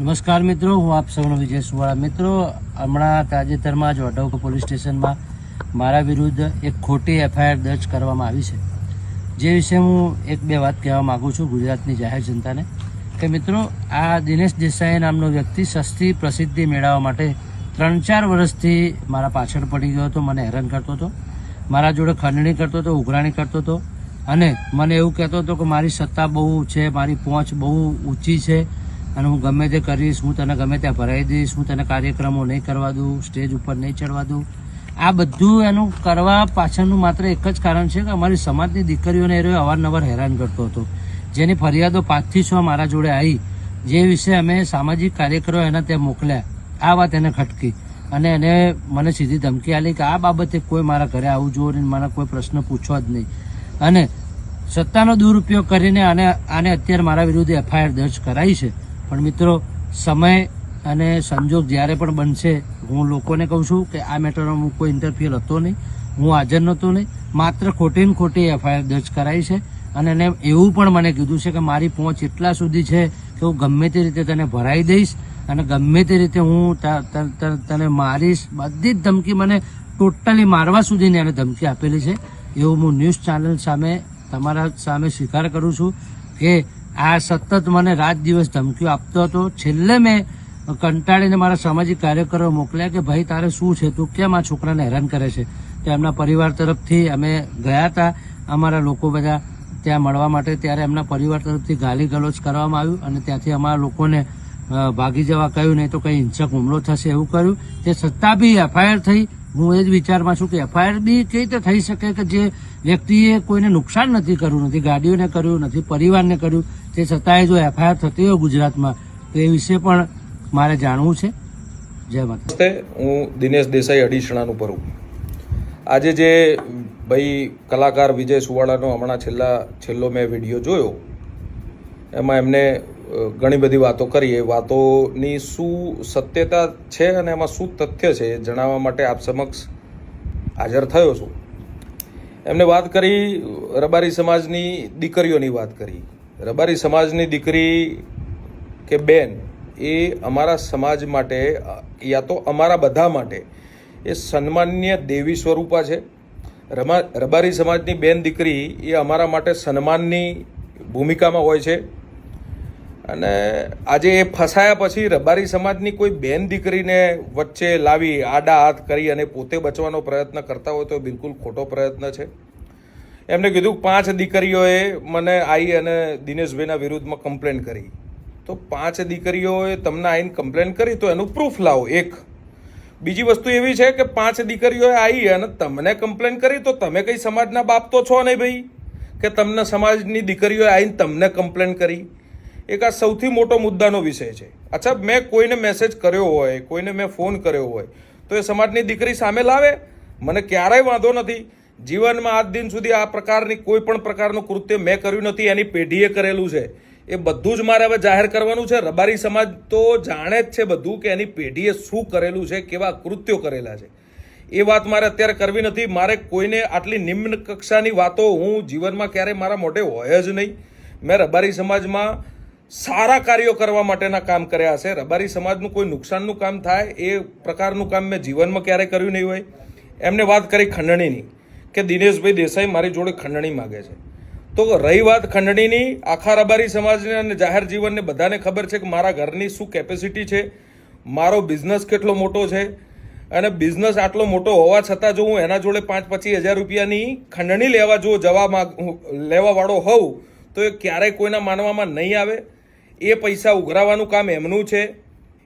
નમસ્કાર મિત્રો, હું આપ સૌનો વિજય સુવાળા. મિત્રો, હમણાં તાજેતરમાં જ વડોદરા પોલીસ સ્ટેશનમાં મારા વિરુદ્ધ એક ખોટી એફઆઈઆર દર્જ કરવામાં આવી છે. જે વિશે હું એક બે વાત કહેવા માગું છું ગુજરાતની જાહેર જનતાને, કે મિત્રો, આ દિનેશ દેસાઈ નામનો વ્યક્તિ સસ્તી પ્રસિદ્ધિ મેળવવા માટે ત્રણ ચાર વર્ષથી મારા પાછળ પડી ગયો હતો, મને હેરાન કરતો હતો, મારા જોડે ખંડણી કરતો હતો, ઉઘરાણી કરતો હતો અને મને એવું કહેતો હતો કે મારી સત્તા બહુ છે, મારી પહોંચ બહુ ઊંચી છે અને હું ગમે તે કરીશ, હું તને ગમે ત્યાં ભરાઈ દઈશ, હું તને કાર્યક્રમો નહીં કરવા દઉં, સ્ટેજ ઉપર નહીં ચડવા દઉં. આ બધું એનું કરવા પાછળનું માત્ર એક જ કારણ છે કે અમારી સમાજની દીકરીઓને એ અવારનવાર હેરાન કરતો હતો. જેની ફરિયાદો પાંચથી છ મારા જોડે આવી, જે વિશે અમે સામાજિક કાર્યકરો એના ત્યાં મોકલ્યા. આ વાત એને ખટકી. અને એને મને સીધી ધમકી આલી કે આ બાબતે કોઈ મારા ઘરે આવવું જોવો નહીં મારા કોઈ પ્રશ્ન પૂછવા જ નહીં. અને સત્તાનો દુરુપયોગ કરીને આને આને અત્યારે મારા વિરુદ્ધ એફઆઈઆર દર્જ કરાઈ છે. પણ મિત્રો, સમય અને સંજોગ જ્યારે પણ બનશે, હું લોકોને કહું છું કે આ મેટરમાં હું કોઈ ઇન્ટરફિયર હતો નહીં. હું હાજર નહોતો નહીં. માત્ર ખોટી ને ખોટી એફઆઈઆર દર્જ કરાઈ છે. અને એને એવું પણ મને કીધું છે કે મારી પહોંચ એટલા સુધી છે કે હું ગમે તે રીતે તને ભરાઈ દઈશ અને ગમે તે રીતે હું તને મારીશ. બધી જ ધમકી મને ટોટલી મારવા સુધીની એને ધમકી આપેલી છે. એવું હું ન્યૂઝ ચેનલ સામે, તમારા સામે સ્વીકાર કરું છું કે આ સતત મને રાત દિવસ ધમકીઓ આપતો હતો. છેલ્લે મેં કંટાળીને મારા સામાજિક કાર્યકરો મોકલ્યા કે, ભાઈ, તારે શું છે? તું કેમ આ છોકરાને હેરાન કરે છે? તો એમના પરિવાર તરફથી અમે ગયા હતા. અમારા લોકો બધા ત્યાં મળવા માટે, ત્યારે એમના પરિવાર તરફથી ગાલી ગલોચ કરવામાં આવ્યું અને ત્યાંથી અમારા લોકોને ભાગી જવા કહ્યું, નહીં તો કંઈ હિંસક હુમલો થશે. એવું કર્યું. તે છતાં બી એફઆઈઆર થઈ. હું એ જ વિચારમાં છું કે એફઆઈઆર બી કઈ રીતે થઈ શકે કે જે વ્યક્તિએ કોઈને નુકસાન નથી કર્યું, નથી ગાડીઓને કર્યું, નથી પરિવારને કર્યું, તે છતાંય જો એફઆઈઆર થતી હોય ગુજરાતમાં, તો એ વિશે પણ મારે જાણવું છે. જય માતા હું દિનેશ દેસાઈ અડીસણાનું પરું આજે જે ભાઈ કલાકાર વિજય સુવાળાનો હમણાં છેલ્લા, છેલ્લો મેં વીડિયો જોયો એમાં એમને ઘણી બધી વાતો કરી. એ વાતોની શું સત્યતા છે અને એમાં શું તથ્ય છે એ જણાવવા માટે આપ સમક્ષ હાજર થયો છું. એમને વાત કરી, રબારી સમાજની દીકરીઓની વાત કરી. રબારી સમાજની દીકરી કે બેન, એ અમારા સમાજ માટે, યા તો અમારા બધા માટે, એ સન્માનીય દેવી સ્વરૂપા છે. રમા, રબારી સમાજની બેન દીકરી એ અમારા માટે સન્માનની ભૂમિકામાં હોય છે. અને આજે એ ફસાયા પછી રબારી સમાજની કોઈ બેન દીકરીને વચ્ચે લાવી આડા હાથ કરી અને પોતે બચવાનો પ્રયત્ન કરતા હોય તો બિલકુલ ખોટો પ્રયત્ન છે. એમને કીધું, પાંચ દીકરીઓએ મને આવી અને દિનેશભાઈના વિરુદ્ધમાં કમ્પ્લેન કરી. તો પાંચ દીકરીઓએ તમને આવીને કમ્પ્લેન કરી તો એનું પ્રૂફ લાવો, એક. બીજી વસ્તુ એવી છે કે પાંચ દીકરીઓએ આવી અને તમને કમ્પ્લેન કરી તો તમે કંઈ સમાજના બાપ તો છો નહીં ભાઈ? કે તમને સમાજની દીકરીઓએ આવીને તમને કમ્પ્લેન કરી? એક આ સૌથી મોટો મુદ્દાનો વિષય છે. અચ્છા, મેં કોઈને મેસેજ કર્યો હોય, કોઈને મેં ફોન કર્યો હોય, તો એ સમાજની દીકરી સામે લાવે? મને ક્યારેય વાંધો નથી. જીવનમાં આજ દિન સુધી આ પ્રકારની કોઈ પણ પ્રકારનું કૃત્ય મેં કર્યું નથી, એની પેઢીએ કરેલું છે. એ બધું જ મારે હવે જાહેર કરવાનું છે. રબારી સમાજ તો જાણે જ છે બધું કે એની પેઢીએ શું કરેલું છે, કેવા કૃત્યો કરેલા છે. એ વાત મારે અત્યારે કરવી નથી. મારે કોઈને આટલી નિમ્ન કક્ષાની વાતો હું જીવનમાં ક્યારેય મારા મોઢે હોય જ નહીં. મેં રબારી સમાજમાં સારા કાર્યો કરવા માટેના કામ કર્યા હશે. રબારી સમાજનું કોઈ નુકસાનનું કામ થાય, એ પ્રકારનું કામ મેં જીવનમાં ક્યારેય કર્યું નહીં હોય. એમને વાત કરી ખંડણીની, કે દિનેશભાઈ દેસાઈ મારી જોડે ખંડણી માગે છે. તો રહી વાત ખંડણીની, આખા રબારી સમાજને અને જાહેર જીવનને બધાને ખબર છે કે મારા ઘરની શું કેપેસિટી છે, મારો બિઝનેસ કેટલો મોટો છે, અને બિઝનેસ આટલો મોટો હોવા છતાં જો હું એના જોડે પાંચ પચીસ હજાર રૂપિયાની ખંડણી લેવા જો જવા માંગ, લેવાવાળો હોઉં, તો એ ક્યારેય કોઈના માનવામાં નહીં આવે. એ પૈસા ઉઘરાવાનું કામ એમનું છે.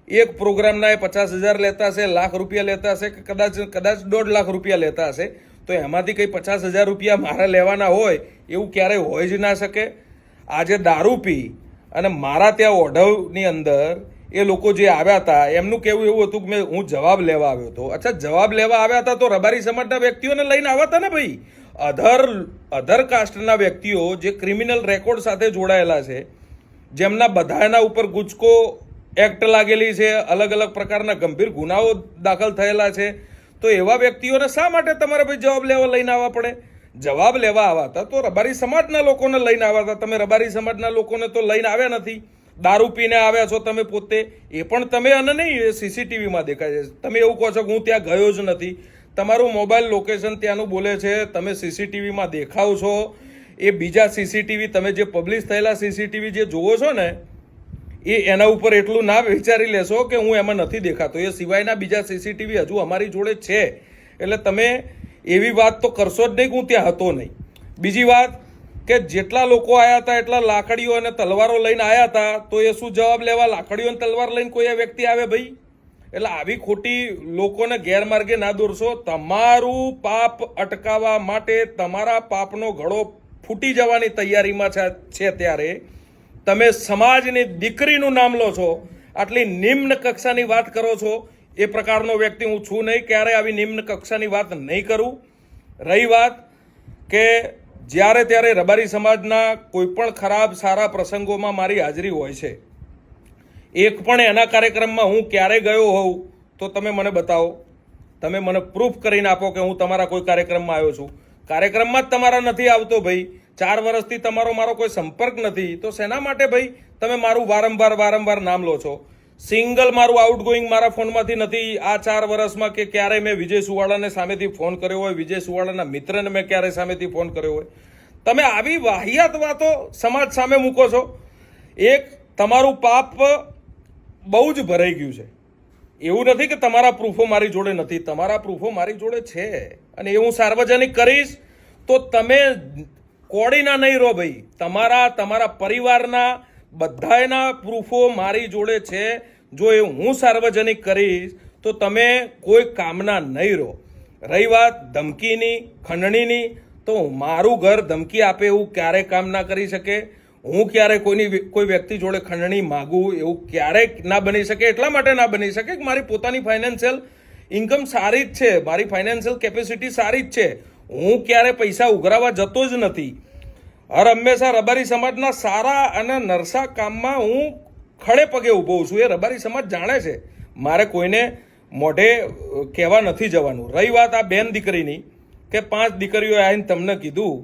એક પ્રોગ્રામના એ પચાસ હજાર લેતા હશે, લાખ રૂપિયા લેતા હશે કે કદાચ કદાચ દોઢ લાખ રૂપિયા લેતા હશે. તો એમાંથી કંઈ પચાસ હજાર રૂપિયા મારે લેવાના હોય, એવું ક્યારેય હોય જ ના શકે. આજે દારૂ પી અને મારા ત્યાં ઓઢવની અંદર એ લોકો જે આવ્યા હતા, એમનું કેવું એવું હતું કે મેં, હું જવાબ લેવા આવ્યો હતો. અચ્છા, જવાબ લેવા આવ્યા હતા તો રબારી સમાજના વ્યક્તિઓને લઈને આવ્યા હતા ને ભાઈ? અધર અધર કાસ્ટના વ્યક્તિઓ જે ક્રિમિનલ રેકોર્ડ સાથે જોડાયેલા છે જેમના બધાના ઉપર ગુજકો એક્ટ લાગેલી છે, અલગ અલગ પ્રકારના ગંભીર ગુનાઓ દાખલ થયેલા છે. તો એવા વ્યક્તિઓને શા માટે તમારે ભાઈ જવાબ લેવા લઈને આવવા પડે? જવાબ લેવા આવ્યા હતા તો રબારી સમાજના લોકોને લઈને આવ્યા હતા. તમે રબારી સમાજના લોકોને તો લઈને આવ્યા નથી. દારૂ પીને આવ્યા છો તમે પોતે. એ પણ તમે અને નહીં સીસીટીવીમાં દેખાય છે. તમે એવું કહો છો કે હું ત્યાં ગયો જ નથી. તમારું મોબાઈલ લોકેશન ત્યાંનું બોલે છે, તમે સીસીટીવીમાં દેખાવ છો. એ બીજા સીસીટીવી, તમે જે પબ્લિશ થયેલા સીસીટીવી જે જુઓ છો ને, એ એના ઉપર એટલું ના વિચારી લેશો કે હું એમાં નથી દેખાતો. એ સિવાયના બીજા સીસીટીવી હજુ અમારી જોડે છે. એટલે તમે એવી વાત તો કરશો જ નહીં કે હું ત્યાં હતો નહીં. બીજી વાત કે જેટલા લોકો આવ્યા હતા, એટલા લાકડીઓ અને તલવારો લઈને આવ્યા હતા, તો એ શું જવાબ લેવા? લાકડીઓ અને તલવાર લઈને કોઈ વ્યક્તિ આવે ભાઈ? એટલે આવી ખોટી લોકોને ગેરમાર્ગે ના દોરશો. તમારું પાપ અટકાવવા માટે તમારા પાપનો ઘડો ફૂટી જવાની તૈયારીમાં છે- ત્યારે તમે સમાજની દીકરીનું નામ લો છો, આટલી નિમ્ન કક્ષાની વાત કરો છો, એ પ્રકારનો વ્યક્તિ હું છું નહીં, ક્યારે આવી નિમ્ન કક્ષાની વાત નહીં કરું. રહી વાત કે જ્યારે ત્યારે રબારી સમાજના કોઈ પણ ખરાબ, સારા પ્રસંગોમાં મારી હાજરી હોય છે. એક પણ એના કાર્યક્રમમાં હું ક્યારે ગયો હોઉં, તો તમે મને બતાવો. તમે મને પ્રૂફ કરીને આપો કે હું તમારા કોઈ કાર્યક્રમમાં આવ્યો છું. કાર્યક્રમમાં જ તમારા નથી આવતો ભાઈ. ચાર વર્ષથી તમારો મારો કોઈ સંપર્ક નથી. તો શેના માટે ભાઈ? તમે મારું વારંવાર વારંવાર નામ લો છો. સિંગલ મારું આઉટગોઈંગ મારા ફોનમાંથી નથી. આ ચાર વર્ષમાં કે ક્યારે મેં વિજય સુવાળાને સામેથી ફોન કર્યો હોય, વિજય સુવાળાના મિત્રને મેં ક્યારે સામેથી ફોન કર્યો હોય. તમે આવી વાહિયાત વાતો સમાજ સામે મૂકો છો. એક, તમારું પાપ બહુ જ ભરાઈ ગયું છે. એવું નથી કે તમારા પ્રૂફો મારી જોડે નથી. તમારા પ્રૂફો મારી જોડે છે. અને એ હું સાર્વજનિક કરીશ, તો તમે કોડીના નહીં રહો ભાઈ. તમારા તમારા પરિવારના બધાયના પ્રૂફો મારી જોડે છે. જો એ હું સાર્વજનિક કરીશ, તો તમે કોઈ કામના નહીં રહો. રહી વાત ધમકીની, ખંડણીની, તો મારું ઘર ધમકી આપે એવું ક્યારે કામ ના કરી શકે? હું ક્યારેય કોઈની કોઈ વ્યક્તિ જોડે ખંડણી માગું એવું ક્યારેય ના બની શકે? એટલા માટે ના બની શકે કે મારી પોતાની ફાઇનાન્શિયલ ઇન્કમ સારી જ છે, મારી ફાઇનાન્શિયલ કેપેસિટી સારી જ છે. હું ક્યારે પૈસા ઉઘરાવા જતો જ નથી. હર હંમેશા રબારી સમાજના સારા અને નરસા કામમાં હું ખડે પગે ઊભો છું. એ રબારી સમાજ જાણે છે. મારે કોઈને મોઢે કહેવા નથી જવાનું. રહી વાત આ બેન દીકરીની કે પાંચ દીકરીઓએ આવીને તમને કીધું,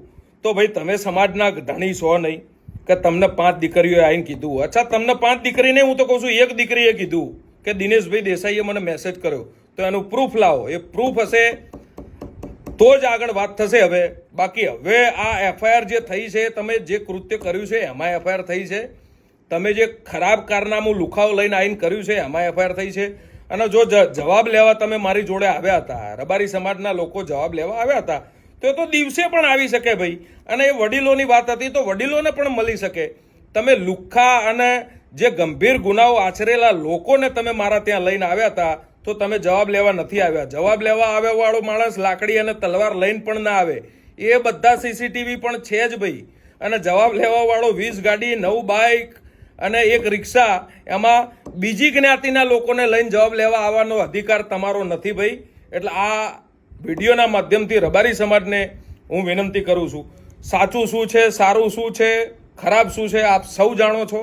તો ભાઈ તમે સમાજના ધણી છો નહીં. કે તમને પાંચ દીકરીઓએ આવીને કીધું. અચ્છા, તમને પાંચ દીકરીને હું તો કહું છું, એક દીકરીએ કીધું કે દિનેશભાઈ દેસાઈએ મને મેસેજ કર્યો. તો એનું પ્રૂફ લાવો. એ પ્રૂફ હશે તો જ આગળ વાત થશે હવે. બાકી હવે આ એફઆઈઆર જે થઈ છે, તમે જે કૃત્ય કર્યું છે, એમાં એફઆઈઆર થઈ છે. તમે જે ખરાબ કારનામું લુખાવ લઈને આવીને કર્યું છે, એમાં એફઆઈઆર થઈ છે. અને જો, જવાબ લેવા તમે મારી જોડે આવ્યા હતા, રબારી સમાજના લોકો જવાબ લેવા આવ્યા હતા તો તો દિવસે પણ આવી શકે ભાઈ. અને એ વડીલોની વાત હતી તો વડીલોને પણ મળી શકે. તમે લુખ્ખા અને જે ગંભીર ગુનાઓ આચરેલા લોકોને તમે મારા ત્યાં લઈને આવ્યા હતા, તો તમે જવાબ લેવા નથી આવ્યા. જવાબ લેવા આવ્યા વાળો માણસ લાકડી અને તલવાર લઈને પણ ના આવે. એ બધા સીસીટીવી પણ છે જ ભાઈ. અને જવાબ લેવા વાળો વીસ ગાડી, નવ બાઇક અને એક રિક્ષા, એમાં બીજી જ્ઞાતિના લોકોને લઈને જવાબ લેવા આવવાનો અધિકાર તમારો નથી ભાઈ. એટલે આ વિડીયોના માધ્યમથી રબારી સમાજને હું વિનંતી કરું છું. સાચું શું છે, સારું શું છે, ખરાબ શું છે, આપ સૌ જાણો છો.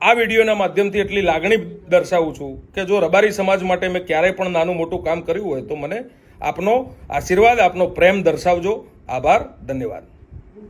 આ વિડીયોના માધ્યમથી એટલી લાગણી દર્શાવું છું કે જો રબારી સમાજ માટે મેં ક્યારેય પણ નાનું મોટું કામ કર્યું હોય તો મને આપનો આશીર્વાદ, આપનો પ્રેમ દર્શાવજો. આભાર, ધન્યવાદ.